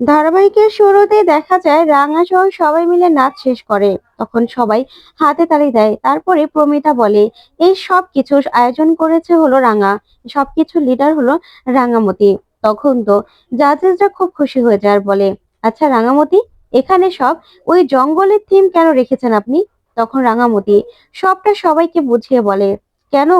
ধারাবাহিকের শুরুতে দেখা যায় রাঙা সহ সবাই মিলে নাচ শেষ করে। তখন সবাই হাতে তালি দেয়। তারপরে প্রমিতা বলে, এই সব কিছুর আয়োজন করেছে হলো রাঙা। সবকিছু লিডার হলো রাঙামতি। তখন তো জাজেসরা খুব খুশি হয়ে যায় আর বলে আচ্ছা রাঙামতি, এখানে সব ওই জঙ্গলের থিম কেন রেখেছেন আপনি? তখন রাঙামতি, সবটা সবাইকে বুঝিয়ে বলে, কেন?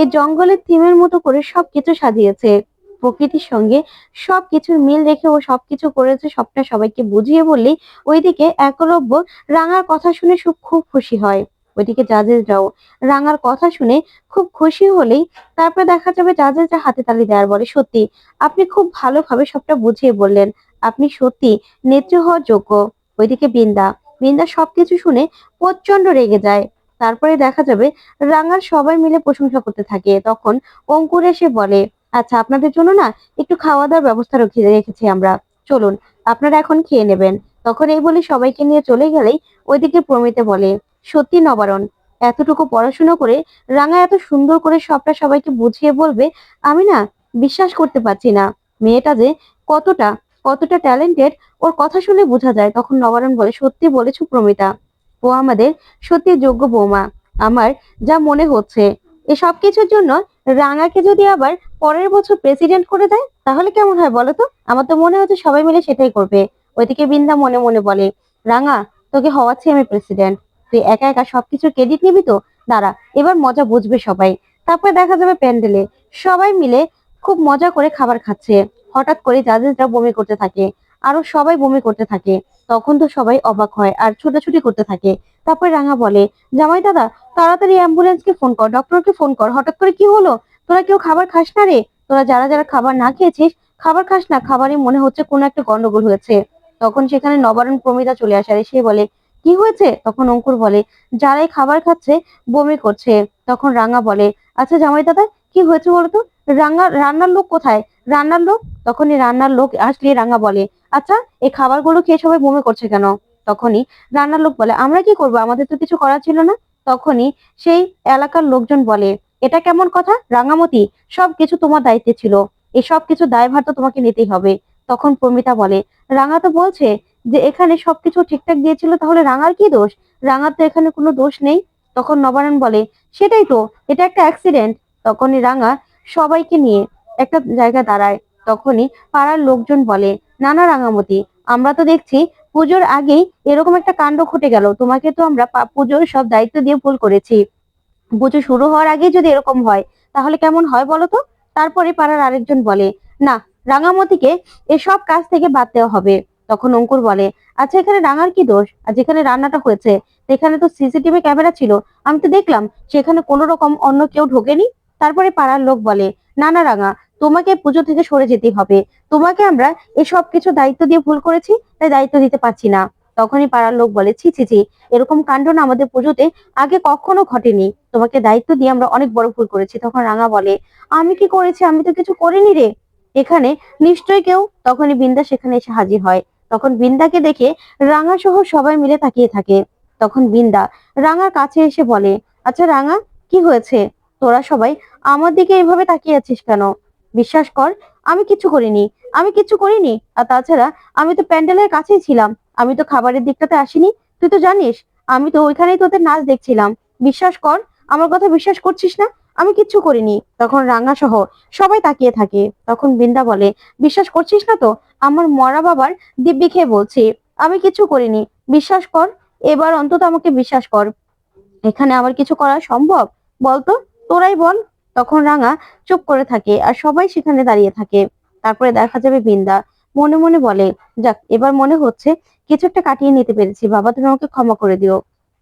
এই জঙ্গলের থিমের মতো করে সবকিছু সাজিয়েছে। প্রকৃতির সঙ্গে সবকিছুর মিল রেখে ও সবকিছু করেছে সবটা সবাইকে বুঝিয়ে বললেই ওইদিকে একলব্য রাঙার কথা শুনে সব খুব খুশি হয়। ওইদিকে জাজেসরাও রাঙার কথা শুনে খুব খুশি হলেই তারপরে দেখা যাবে জাজেসরা হাতে তালি দেওয়ার বলে, সত্যি, আপনি খুব ভালোভাবে সবটা বুঝিয়ে বললেন। আপনি সত্যি নেত্রী হওয়ার যোগ্য। ওইদিকে বৃন্দা বৃন্দা সবকিছু শুনে প্রচণ্ড রেগে যায়। তারপরে দেখা যাবে রাঙার সবাই মিলে প্রশংসা করতে থাকে। তখন অঙ্কুর এসে বলে আচ্ছা আপনাদের জন্য না একটু খাওয়া দাওয়ার ব্যবস্থা রেখে, রেখেছি আমরা। চলুন, আপনারা এখন খেয়ে নেবেন। তখন এই বলে সবাইকে নিয়ে চলে গেলেই ওইদিকে প্রমিতে বলে, সত্যি নবারণ, এতটুকু পড়াশোনা করে রাঙা এত সুন্দর করে সবটা সবাইকে বুঝিয়ে বলবে, আমি না বিশ্বাস করতে পারছি না। মেয়েটা যে কতটা কতটা ট্যালেন্টেড, ওর কথা শুনে বোঝা যায়। তখন নবারণ বলে, সত্যি বলেছ প্রমিতা, ও আমাদের সত্যি যোগ্য বৌমা। আমার যা মনে হচ্ছে এসব কিছুর জন্য রাঙাকে যদি আবার পরের বছর প্রেসিডেন্ট করে দেয়, তাহলে কেমন হয় বলো তো? আমার তো মনে হচ্ছে সবাই মিলে সেটাই করবে। ওইদিকে বিন্দা মনে মনে বলে, রাঙা, তোকে হওয়াচ্ছি আমি প্রেসিডেন্ট তুই একা একা সবকিছু ক্রেডিট নিবি তো? দাঁড়া, এবার মজা বুঝবে সবাই। তারপরে দেখা যাবে প্যান্ডেলে। সবাই মিলে খুব মজা করে খাবার খাচ্ছে। হঠাৎ করে জাজেসরা বমি করতে থাকে। আরও সবাই বমি করতে থাকে। তখন তো সবাই অবাক হয় আর ছোটাছুটি করতে থাকে। তারপরে রাঙা বলে, জামাই দাদা, তাড়াতাড়ি অ্যাম্বুলেন্সকে ফোন কর, ডক্টরকে ফোন কর, হঠাৎ করে কি হলো? তোরা কেউ খাবার খাস না রে? তোরা যারা যারা খাবার না খেয়েছিস, খাবার খাস না, খাবারই মনে হচ্ছে কোনো একটা গন্ডগোল হয়েছে। তখন সেখানে নবারণ প্রমিতা চলে আসে আর সে বলে, কি হয়েছে? তখন অঙ্কুর বলে, যারাই খাবার খাচ্ছে, বমি করছে। তখন রাঙা বলে আচ্ছা জামাই দাদা, কি হয়েছে বলতো? রাঙা, রান্নার লোক কোথায়? রান্নার লোক? তখন এই রান্নার লোক আসলে রাঙা বলে আচ্ছা এই খাবারগুলো খেয়ে সবাই বমি করছে কেন? তখনই রান্নার লোক বলে, আমরা কি করব? আমাদের তো কিছু করার ছিল না। তখনই সেই এলাকার লোকজন বলে, এটা কেমন কথা? রাঙামতি, সবকিছু তোমার দায়িত্বে ছিল। এই সব কিছু দায়ভার তো তোমাকে নিতেই হবে। তখন প্রমিতা বলে, রাঙা তো বলছে যে এখানে সবকিছু ঠিকঠাক দিয়েছিল, তাহলে রাঙার কি দোষ? রাঙার তো এখানে কোনো দোষ নেই। তখন নবায়ন বলে, সেটাই তো, এটা একটা অ্যাক্সিডেন্ট তখনই রাঙা সবাইকে নিয়ে একটা জায়গা দাঁড়ায়। তখনই পাড়ার লোকজন বলে, নানা রাঙামতি, আমরা তো দেখছি পুজোর আগেই এরকম একটা কাণ্ড ঘটে গেল। তোমাকে তো আমরা পুজোর সব দায়িত্ব দিয়ে ভুল করেছি। পুজো শুরু হওয়ার আগে যদি এরকম হয়, তাহলে কেমন হয় বলো তো? তারপরে পাড়ার আরেকজন বলে, না, রাঙামতিকে এসব কাজ থেকে বাদ দেওয়া হবে। তখন অঙ্কুর বলে আচ্ছা এখানে রাঙার কি দোষ? আর যেখানে রান্নাটা হয়েছে, সেখানে তো সিসিটিভি ক্যামেরা ছিল। আমি তো দেখলাম, সেখানে কোনো রকম অন্য কেউ ঢোকেনি। তারপরে পাড়ার লোক বলে, না না, রাঙা তোমাকে পুজো থেকে সরে যেতে হবে। তোমাকে আমরা এসব কিছু দায়িত্ব দিয়ে ভুল করেছি, তাই দায়িত্ব দিতে পারছি না। তখনই পাড়ার লোক বলে, ছি ছি ছি, এরকম কাণ্ড না আমাদের পুজোতে আগে কখনো ঘটেনি। তোমাকে দায়িত্ব দিয়ে আমরা অনেক বড় ভুল করেছি। তখন রাঙা বলে, আমি কি করেছি? আমি তো কিছু করিনি রে। এখানে নিশ্চয়ই কেউ? তখনই বিন্দা সেখানে এসে হাজির হয়। তখন বিন্দাকে দেখে রাঙা সহ সবাই মিলে তাকিয়ে থাকে। তখন বিন্দা রাঙার কাছে এসে বলে আচ্ছা রাঙা, কি হয়েছে? তোরা সবাই আমার দিকে এইভাবে তাকিয়ে আছিস কেন? বিশ্বাস কর, আমি কিছু করিনি, আমি কিছু করিনি। আর তাছাড়া আমি তো প্যান্ডেলের কাছেই ছিলাম, আমি তো খাবারের দিকটাতে আসিনি। তুই তো জানিস, আমি তো ওইখানেই তোদের নাচ দেখছিলাম। বিশ্বাস কর, আমার কথা বিশ্বাস করছিস না? আমি কিচ্ছু করিনি। তখন রাঙা সহ সবাই তাকিয়ে থাকে। তখন বৃন্দা বলে, বিশ্বাস করছিস না তো? আমার মরা বাবার দিব্যি খেয়ে বলছি, আমি কিছু করিনি। বিশ্বাস কর, এবার অন্তত আমাকে বিশ্বাস কর। এখানে আমার কিছু করা সম্ভব? বলতো, তোরাই বল। তখন রাঙা চুপ করে থাকে আর সবাই সেখানে দাঁড়িয়ে থাকে। তারপরে দেখা যাবে বৃন্দা মনে মনে বলে, যাক, এবার মনে হচ্ছে কিছু একটা কাটিয়ে নিতে পেরেছি, বাবা তুমি আমাকে ক্ষমা করে দিও।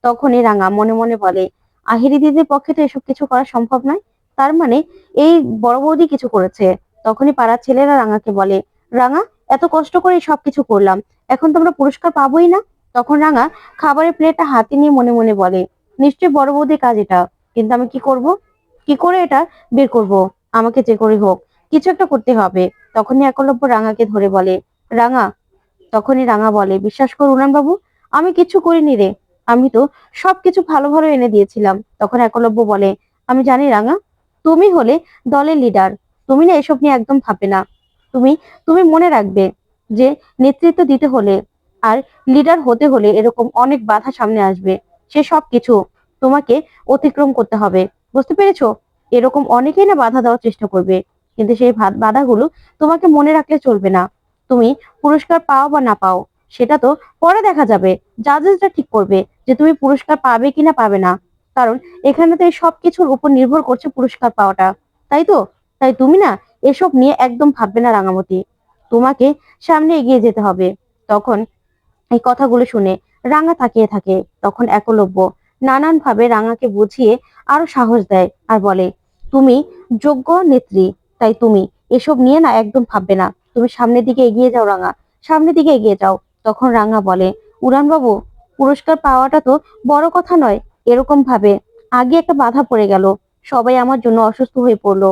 তখনই রাঙা মনে মনে বলে, আহিরি দিদির পক্ষে তো এসব কিছু করা সম্ভব নয়? তার মানে এই বড় বৌদি কিছু করেছে? তখনই পাড়ার ছেলেরা রাঙাকে বলে, রাঙা, এত কষ্ট করে সবকিছু করলাম, এখন তো আমরা পুরস্কার পাবোই না? তখন রাঙা খাবারের প্লেটটা হাতে নিয়ে মনে মনে বলে, নিশ্চয়ই বড় বৌদির কাজ এটা, কিন্তু আমি কি করব? কি করে এটা বের করব? আমাকে যে করে হোক। কিছু একটা করতে হবে। তখনই একলব্য রাঙাকে ধরে বলে, রাঙা। তখনই রাঙা বলে, বিশ্বাস কর বাবু আমি কিছু করিনি রে। আমি তো সবকিছু ভালো ভালো এনে দিয়েছিলাম। তখন একলব্য বলে, আমি জানি রাঙা, তুমি হলে দলের লিডার তুমি না এসব নিয়ে একদম ভাবে না। তুমি তুমি মনে রাখবে যে নেতৃত্ব দিতে হলে আর লিডার হতে হলে এরকম অনেক বাধা সামনে আসবে। সে সব কিছু তোমাকে অতিক্রম করতে হবে। বুঝতে পেরেছ? এরকম অনেকেই না বাধা দেওয়ার চেষ্টা করবে। কিন্তু সেই বাধাগুলো তোমাকে মনে রাখলে চলবে না। তুমি পুরস্কার পাও বা না পাও, সেটা তো পরে দেখা যাবে। জাজেসরা ঠিক করবে যে তুমি পুরস্কার পাবে কিনা পাবে না। কারণ এখানে তো এই সব কিছুর উপর নির্ভর করছে পুরস্কার পাওয়াটা। তাই তো? তাই তুমি না এসব নিয়ে একদম ভাববে না রাঙামতি তোমাকে সামনে এগিয়ে যেতে হবে। তখন এই কথাগুলো শুনে রাঙা তাকিয়ে থাকে, তখন একলব্য নানান ভাবে রাঙাকে বুঝিয়ে আরও সাহস দেয় আর বলে, তুমি যোগ্য নেত্রী, তাই তুমি এসব নিয়ে না একদম ভাববে না। তুমি সামনের দিকে এগিয়ে যাও রাঙা, সামনের দিকে এগিয়ে যাও। তখন রাঙা বলে উড়ান বাবু পুরস্কার পাওয়াটা তো বড় কথা নয়। এরকম ভাবে আগে একটা বাধা পড়ে গেল। সবাই আমার জন্য অসুস্থ হয়ে পড়ল।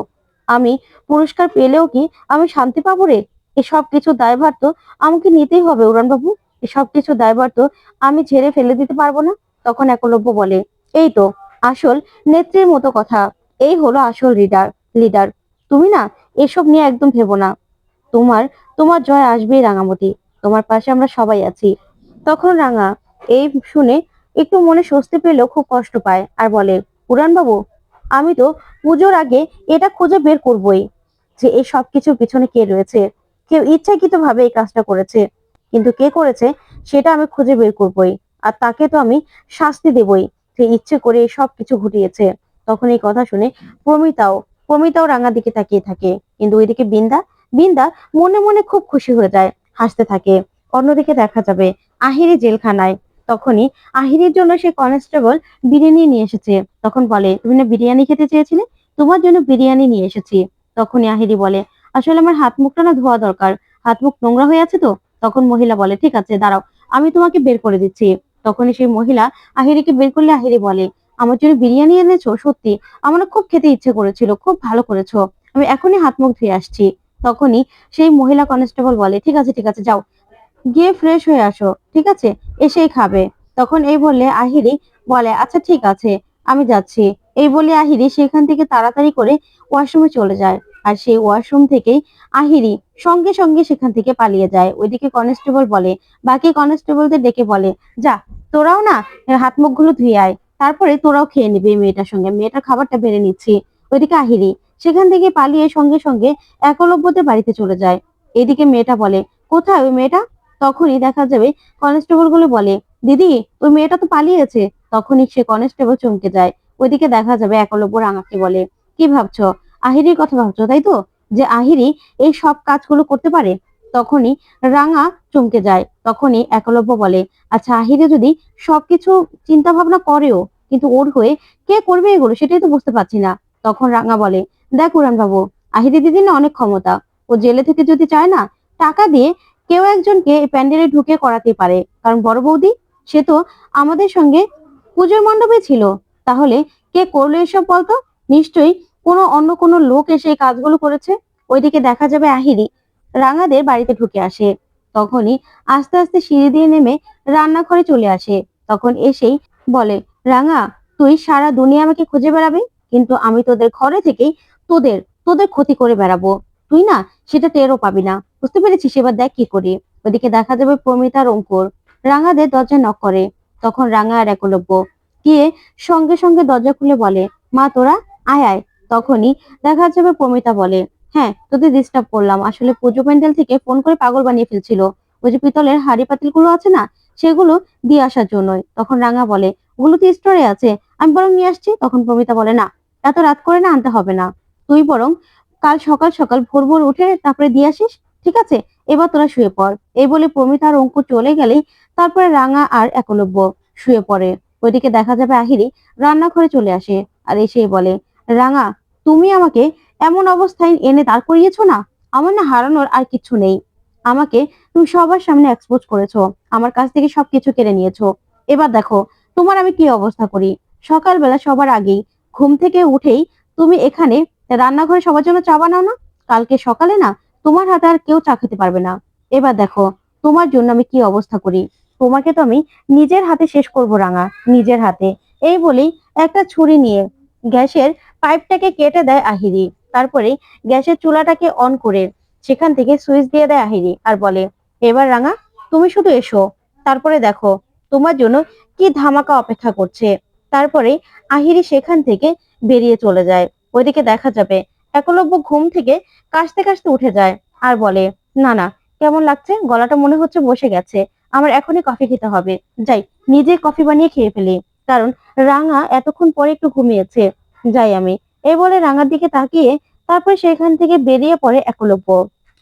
আমি পুরস্কার পেলেও কি আমি শান্তি পাবো রে? এসব কিছু দায়ভার তো আমাকে নিতেই হবে উড়ান বাবু এসব কিছু দায়ভার তো আমি ঝেড়ে ফেলে দিতে পারব না। তখন একলব্য বলে, এই তো, আসল নেত্রীর মতো কথা। এই হলো আসল লিডার লিডার তুমি না এসব নিয়ে একদম ভেবো না। তোমার তোমার জয় আসবেই রাঙামতি। তোমার পাশে আমরা সবাই আছি। তখন রাঙা এই শুনে একটু মনে স্বস্তি পেলেও খুব কষ্ট পায় আর বলে পুরাণ বাবু আমি তো পুজোর আগে এটা খুঁজে বের করবই যে এই সব কিছুর পিছনে কে রয়েছে। কেউ ইচ্ছাকৃত ভাবে এই কাজটা করেছে, কিন্তু কে করেছে সেটা আমি খুঁজে বের করবই। আর তাকে তো আমি শাস্তি দেবই। সে ইচ্ছে করে সব কিছু ঘটিয়েছে। তখন এই কথা শুনে প্রমিতাও প্রমিতাও রাঙার দিকে তাকিয়ে থাকে। কিন্তু ওইদিকে বিন্দা বিন্দা মনে মনে খুব খুশি হয়ে যায়, হাসতে থাকে। অন্যদিকে দেখা যাবে আহিরি জেলখানায়। তখনই আহিরির জন্য সে কনস্টেবল বিরিয়ানি নিয়ে এসেছে। তখন বলে, তুমি না বিরিয়ানি খেতে চেয়েছিলে? তোমার জন্য বিরিয়ানি নিয়ে এসেছি। তখনই আহিরি বলে, আসলে আমার হাত মুখটা না ধোয়া দরকার। হাত মুখ নোংরা হয়ে আছে তো? তখন মহিলা বলে, ঠিক আছে, দাঁড়াও, আমি তোমাকে বের করে দিচ্ছি। তখনই সেই মহিলা আহিরিকে বের করলে আহিরি বলে, আমার জন্য বিরিয়ানি এনেছো? সত্যি, আমার খুব খেতে ইচ্ছে করেছিল, খুব ভালো করেছ। আমি এখনই হাত মুখ ধুয়ে আসছি। তখনই সেই মহিলা কনস্টেবল বলে, ঠিক আছে ঠিক আছে, যাও। গিয়ে ফ্রেশ হয়ে আসো, ঠিক আছে? এসেই খাবে। তখন এই বললে আহিরি বলে আচ্ছা ঠিক আছে, আমি যাচ্ছি। এই বলে আহিরি সেখান থেকে তাড়াতাড়ি করে ওয়াশরুমে চলে যায়। আর সেই ওয়াশরুম থেকেই আহিরি সঙ্গে সঙ্গে সেখান থেকে পালিয়ে যায়। ওইদিকে কনস্টেবল বলে, বাকি কনস্টেবলদের ডেকে বলে, যা, তোরাও না হাত মুখগুলো ধুয়ে আয়, তারপরে তোরাও খেয়ে নিবি মেয়েটার সঙ্গে। মেয়েটার খাবারটা বেড়ে নিচ্ছি। ওইদিকে আহিরি সেখান থেকে পালিয়ে সঙ্গে সঙ্গে একলব্যদের বাড়িতে চলে যায়। এদিকে মেয়েটা বলে, কোথায় ওই মেয়েটা? তখনই দেখা যাবে কনস্টেবলগুলো বলে, দিদি, ওই মেয়েটা তো পালিয়েছে। তখনই সে কনস্টেবল চমকে যায়। ওইদিকে দেখা যাবে একলব্য রাঙাকে বলে, কি ভাবছ? আহিরির কথা ভাবছ, তাই তো? যে আহিরি এই সব কাজগুলো করতে পারে, তখনই রাঙা চমকে যায়, তখনই একলব্য বলে আচ্ছা আহিরি যদি সবকিছু চিন্তা ভাবনা করেও, কিন্তু ওর হয়ে কে করবে এগুলো সেটাই তো বুঝতে পারছি না। তখন রাঙা বলে, দেখ উড়ান বাবু আহিরি দিদি না অনেক ক্ষমতা, ও জেলে থেকে যদি চায় না, টাকা দিয়ে কেউ একজনকে প্যান্ডেলে ঢুকে করাতে পারে, কারণ বড় বৌদি, সে তো আমাদের সঙ্গে পুজোর মণ্ডপে ছিল। তাহলে কে করল এসব বলতো? নিশ্চয়ই কোনো অন্য কোনো লোক এসে এই কাজগুলো করেছে, ওইদিকে দেখা যাবে আহিরি রাঙাদের বাড়িতে ঢুকে আসে। তখনই আস্তে আস্তে সিঁড়ি দিয়ে নেমে রান্নাঘরে চলে আসে। তখন এসেই বলে, রাঙা, তুই সারা দুনিয়া আমাকে খুঁজে বেড়াবি, কিন্তু আমি তোদের ঘরে থেকেই তোদের তোদের ক্ষতি করে বেড়াবো। তুই না সেটা টেরও পাবি না। বুঝতে পেরেছিস এবার দেখ কি করি? ওদিকে দেখা যাবে প্রমিতা আর অঙ্কুর। রাঙাদের দরজা নক করে। তখন রাঙা আর একলব্য গিয়ে সঙ্গে সঙ্গে দরজা খুলে বলে, মা, তোরা আয় আয়। তখনই দেখা যাবে প্রমিতা বলে হ্যাঁ তোদের ডিস্টার্ব করলাম। আসলে পুজো প্যান্ডেল থেকে ফোন করে পাগল বানিয়ে ফেলছিল। ওই যে পিতলের হাড়ি পাতিলগুলো আছে না, সেগুলো দিয়ে আসার জন্যই। তখন রাঙা বলে, ওগুলো তো স্টোরে আছে। আমি বরং নিয়ে আসছি। তখন প্রমিতা বলে, না, এত রাত করে না আনতে হবে না। তুই বরং কাল সকাল সকাল ভোর ভোর উঠে তারপরে দিয়ে আসিস, ঠিক আছে? এবার তোরা শুয়ে পড়। এই বলে প্রমিতা আর অঙ্কুর চলে গেলেই তারপরে রাঙা আর একলব্য শুয়ে পড়ে। ওইদিকে দেখা যাবে আহিরি রান্নাঘরে চলে আসে। আর এসেই বলে রাঙা, তুমি আমাকে এমন অবস্থায় এনে দাঁড় করিয়েছো না? আমার না হারানোর আর কিচ্ছু নেই। আমাকে তুমি সবার সামনে এক্সপোজ করেছ। আমার কাছ থেকে সবকিছু কেড়ে নিয়েছো। এবার দেখো, তোমার আমি কি অবস্থা করি? সকালবেলা সবার আগেই ঘুম থেকে উঠেই তুমি এখানে রান্নাঘরে সবার জন্য চা বানাও না? কালকে সকালে না, তোমার হাতে আর কেউ চা খেতে পারবে না। এবার দেখো, তোমার জন্য আমি কি অবস্থা করি? তোমাকে তো আমি নিজের হাতে শেষ করব, রাঙা, নিজের হাতে। এই বলেই একটা ছুরি নিয়ে গ্যাসের পাইপটাকে কেটে দেয় আহিরি। তারপরে গ্যাসের চুলাটাকে অন করে সেখান থেকে সুইচ দিয়ে দেয় আহিরি আর বলে, এবার রাঙা, তুমি শুধু এসো। তারপরে দেখো, তোমার জন্য কি ধামাকা অপেক্ষা করছে। তারপরে আহিরি সেখান থেকে বেরিয়ে চলে যায়। ওইদিকে দেখা যাবে, একলব্য ঘুম থেকে কাশতে কাশতে উঠে যায় আর বলে, না না, কেমন লাগছে? গলাটা মনে হচ্ছে বসে গেছে। আমার এখনই কফি খেতে হবে। যাই, নিজে কফি বানিয়ে খেয়ে ফেলি। কারণ রাঙা এতক্ষণ পরে একটু ঘুমিয়েছে। যাই আমি। এই বলে রাঙার দিকে তাকিয়ে তারপর সেখান থেকে বেরিয়ে পড়ে একলব্য।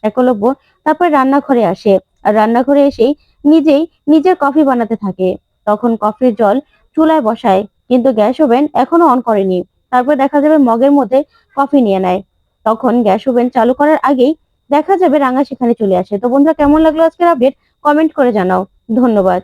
একলব্য তারপর রান্নাঘরে আসে। আর রান্নাঘরে এসেই নিজেই নিজের কফি বানাতে থাকে। তখন কফির জল চুলায় বসায়, কিন্তু গ্যাস ওভেন এখনও অন করেনি। তারপর দেখা যাবে মগের মধ্যে কফি নিয়ে নেয়। তখন গ্যাস ওভেন চালু করার আগেই দেখা যাবে রাঙা সেখানে চলে আসে। তো বন্ধুরা, কেমন লাগল আজকের আপডেট কমেন্ট করে জানাও। ধন্যবাদ।